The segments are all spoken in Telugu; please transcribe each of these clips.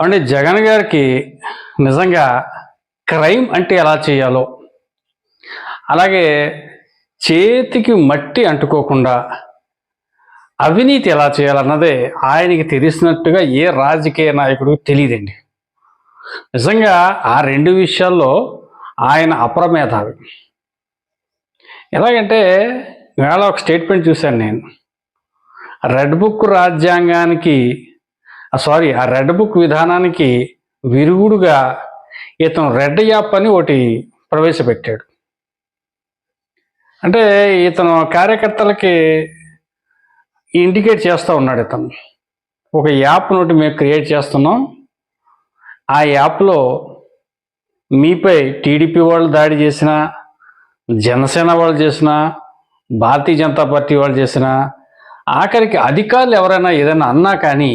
అంటే జగన్ గారికి నిజంగా క్రైమ్ అంటే ఎలా చేయాలో అలాగే చేతికి మట్టి అంటుకోకుండా అవినీతి ఎలా చేయాలన్నదే ఆయనకి తెలిసినట్టుగా ఏ రాజకీయ నాయకుడు తెలియదండి. నిజంగా ఆ రెండు విషయాల్లో ఆయన అప్రమేధావి. ఎలాగంటే వేళ ఒక స్టేట్మెంట్ చూశాను నేను. రెడ్ బుక్ రాజ్యాంగానికి సారీ ఆ రెడ్ బుక్ విధానానికి విరుగుడుగా ఇతను రెడ్ యాప్ అని ఒకటి ప్రవేశపెట్టాడు. అంటే ఇతను కార్యకర్తలకి ఇండికేట్ చేస్తూ ఉన్నాడు ఇతను. ఒక యాప్ నోటి మేము క్రియేట్ చేస్తున్నాం. ఆ యాప్లో మీపై టీడీపీ వాళ్ళు దాడి చేసిన జనసేన వాళ్ళు చేసిన భారతీయ జనతా పార్టీ వాళ్ళు చేసిన ఆఖరికి అధికారులు ఎవరైనా ఏదైనా అన్నా కానీ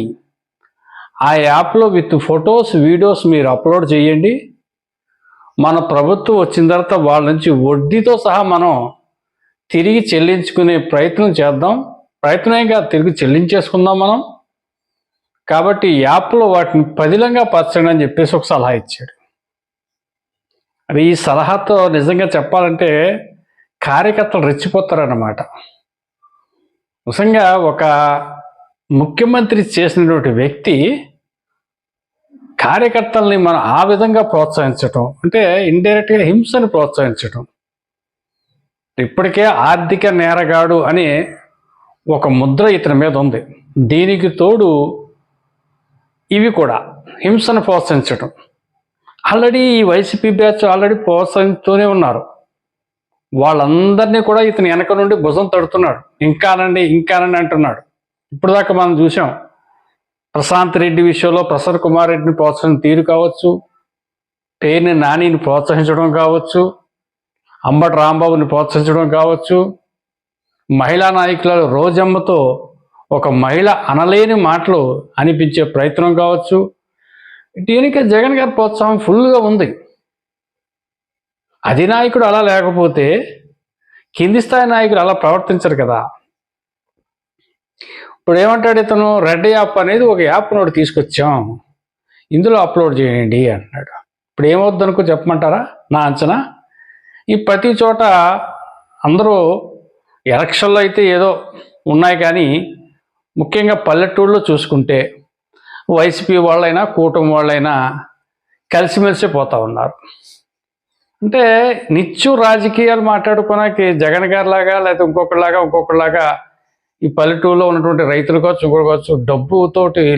ఆ యాప్లో విత్ ఫొటోస్ వీడియోస్ మీరు అప్లోడ్ చేయండి. మన ప్రభుత్వం వచ్చిన తర్వాత వాళ్ళ నుంచి వడ్డీతో సహా మనం తిరిగి చెల్లించుకునే ప్రయత్నం చేద్దాం. ప్రయత్నంగా తిరిగి చెల్లించేసుకుందాం మనం. కాబట్టి ఈ యాప్లో వాటిని పదిలంగా పరచండి అని చెప్పేసి ఒక సలహా ఇచ్చాడు. అది ఈ సలహాతో నిజంగా చెప్పాలంటే కార్యకర్తలు రెచ్చిపోతారన్నమాట. నిజంగా ఒక ముఖ్యమంత్రి చేసినటువంటి వ్యక్తి కార్యకర్తల్ని మనం ఆ విధంగా ప్రోత్సహించటం అంటే ఇండైరెక్ట్గా హింసని ప్రోత్సహించటం. ఇప్పటికే ఆర్థిక నేరగాడు అనే ఒక ముద్ర ఇతని మీద ఉంది. దీనికి తోడు ఇవి కూడా హింసను ప్రోత్సహించటం. ఆల్రెడీ ఈ వైసీపీ బ్యాచ్ ఆల్రెడీ ప్రోత్సహిస్తూనే ఉన్నారు. వాళ్ళందరినీ కూడా ఇతని వెనక నుండి భుజం తడుతున్నాడు. ఇంకానండి ఇంకానండి అంటున్నాడు. ఇప్పుడు దాకా మనం చూసాం ప్రశాంత్ రెడ్డి విషయంలో ప్రసన్న కుమార్ రెడ్డిని ప్రోత్సహించిన తీరు కావచ్చు పేరుని నానిని ప్రోత్సహించడం కావచ్చు అంబటి రాంబాబుని ప్రోత్సహించడం కావచ్చు. మహిళా నాయకుల రోజమ్మతో ఒక మహిళ అనలేని మాటలు అనిపించే ప్రయత్నం కావచ్చు. దీనికి జగన్ గారి ప్రోత్సాహం ఫుల్గా ఉంది. అధినాయకుడు అలా లేకపోతే కింది స్థాయి నాయకులు అలా ప్రవర్తించరు కదా. ఇప్పుడు ఏమంటాడు ఇతను? రెడ్ యాప్ అనేది ఒక యాప్ నోటి తీసుకొచ్చాం. ఇందులో అప్లోడ్ చేయండి అంటున్నాడు ఇప్పుడు ఏమవుద్ది అనుకో చెప్పమంటారా? నా అంచనా? ఈ ప్రతి చోట అందరూ ఎలక్షన్లో అయితే ఏదో ఉన్నాయి కానీ ముఖ్యంగా పల్లెటూళ్ళలో చూసుకుంటే వైసీపీ వాళ్ళైనా కూటమి వాళ్ళైనా కలిసిమెలిసి పోతా ఉన్నారు. అంటే నిత్యం రాజకీయాలు మాట్లాడుకోవడానికి జగన్ గారిలాగా లేకపోతే ఇంకొకరిలాగా ఇంకొకరిలాగా ఈ పల్లెటూరులో ఉన్నటువంటి రైతులు కావచ్చు ఇంకోటి కావచ్చు డబ్బుతోటి